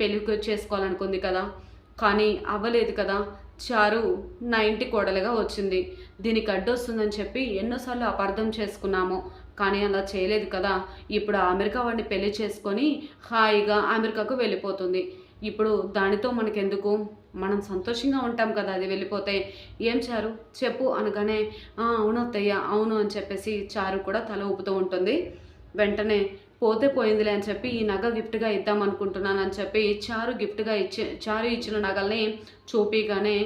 పెళ్ళి చేసుకోవాలనుకుంది కదా. కానీ అవ్వలేదు కదా. చారు నా ఇంటి కోడలుగా వచ్చింది. దీనికి అడ్డొస్తుందని చెప్పి ఎన్నోసార్లు అపార్థం చేసుకున్నాము. కానీ అలా చేయలేదు కదా. ఇప్పుడు అమెరికా వాడిని పెళ్ళి చేసుకొని హాయిగా అమెరికాకు వెళ్ళిపోతుంది. ఇప్పుడు దానితో మనకెందుకు? మనం సంతోషంగా ఉంటాం కదా అది వెళ్ళిపోతే. ఏం చారు? చెప్పు అనగానే అవును అత్తయ్య అవును అని చెప్పేసి చారు కూడా తల ఊపుతూ ఉంటుంది. వెంటనే పోతే పోయిందిలే అని చెప్పి ఈ నగ గిఫ్ట్గా ఇద్దాం అనుకుంటున్నాను అని చెప్పి చారు గిఫ్ట్గా ఇచ్చి చారు ఇచ్చిన నగల్ని చూపిగానే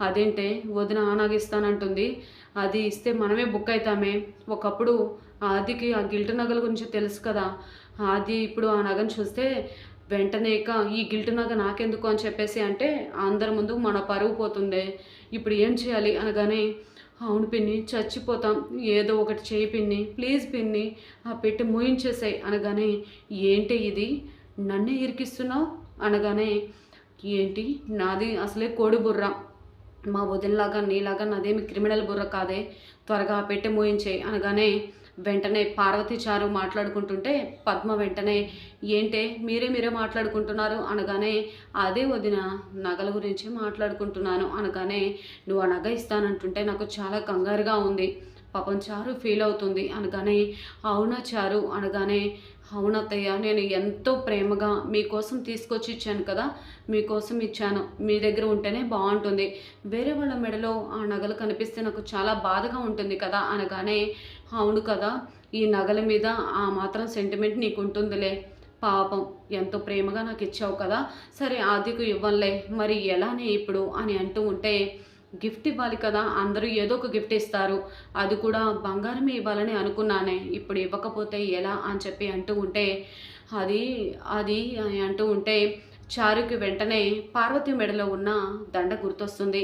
అదేంటే వదిన ఆ నగ ఇస్తానంటుంది అది ఇస్తే మనమే బుక్ అవుతామే ఒకప్పుడు ఆదికి ఆ గిల్ట్ నగల గురించి తెలుసు కదా. ఆది ఇప్పుడు ఆ నగను చూస్తే వెంటనే ఇక ఈ గిల్ట్ నగ నాకెందుకు అని చెప్పేసి అంటే అందరి ముందు మన పరువు పోతుంది. ఇప్పుడు ఏం చేయాలి అనగానే అవును పిన్ని చచ్చిపోతాం. ఏదో ఒకటి చేయి పిన్ని ప్లీజ్ పిన్ని ఆ పెట్టి మూయించేసాయి అనగానే ఏంటి ఇది? నన్నే ఇరికిస్తున్నావు? అనగానే ఏంటి? నాది అసలే కోడి బుర్ర. మా వదినలాగా నీలాగా నాదేమి క్రిమినల్ బుర్ర కాదే. త్వరగా ఆ పెట్టె మోయించేయి అనగానే వెంటనే పార్వతి చారు మాట్లాడుకుంటుంటే పద్మ వెంటనే ఏంటే మీరే మీరే మాట్లాడుకుంటున్నారు? అనగానే అదే వదిన నగల గురించి మాట్లాడుకుంటున్నాను. అనగానే నువ్వు ఆ నగ ఇస్తానంటుంటే నాకు చాలా కంగారుగా ఉంది. పాపం చారు ఫీల్ అవుతుంది. అనగానే అవునా చారు? అనగానే అవునత్తయ్య నేను ఎంతో ప్రేమగా మీకోసం తీసుకొచ్చి ఇచ్చాను కదా మీకోసం ఇచ్చాను. మీ దగ్గర ఉంటేనే బాగుంటుంది. వేరే వాళ్ళ మెడలో ఆ నగలు కనిపిస్తే నాకు చాలా బాధగా ఉంటుంది కదా అనగానే అవును కదా ఈ నగల మీద ఆ మాత్రం సెంటిమెంట్ నీకు ఉంటుందిలే. పాపం ఎంతో ప్రేమగా నాకు ఇచ్చావు కదా సరే ఆదికు ఇవ్వనులే మరి ఎలానే ఇప్పుడు? అని అంటూ ఉంటే గిఫ్ట్ ఇవ్వాలి కదా అందరూ ఏదో ఒక గిఫ్ట్ ఇస్తారు. అది కూడా బంగారమే ఇవ్వాలని అనుకున్నానే ఇప్పుడు ఇవ్వకపోతే ఎలా అని చెప్పి అంటూ ఉంటే అది అది అంటూ ఉంటే చారుకి వెంటనే పార్వతి మెడలో ఉన్న దండ గుర్తొస్తుంది.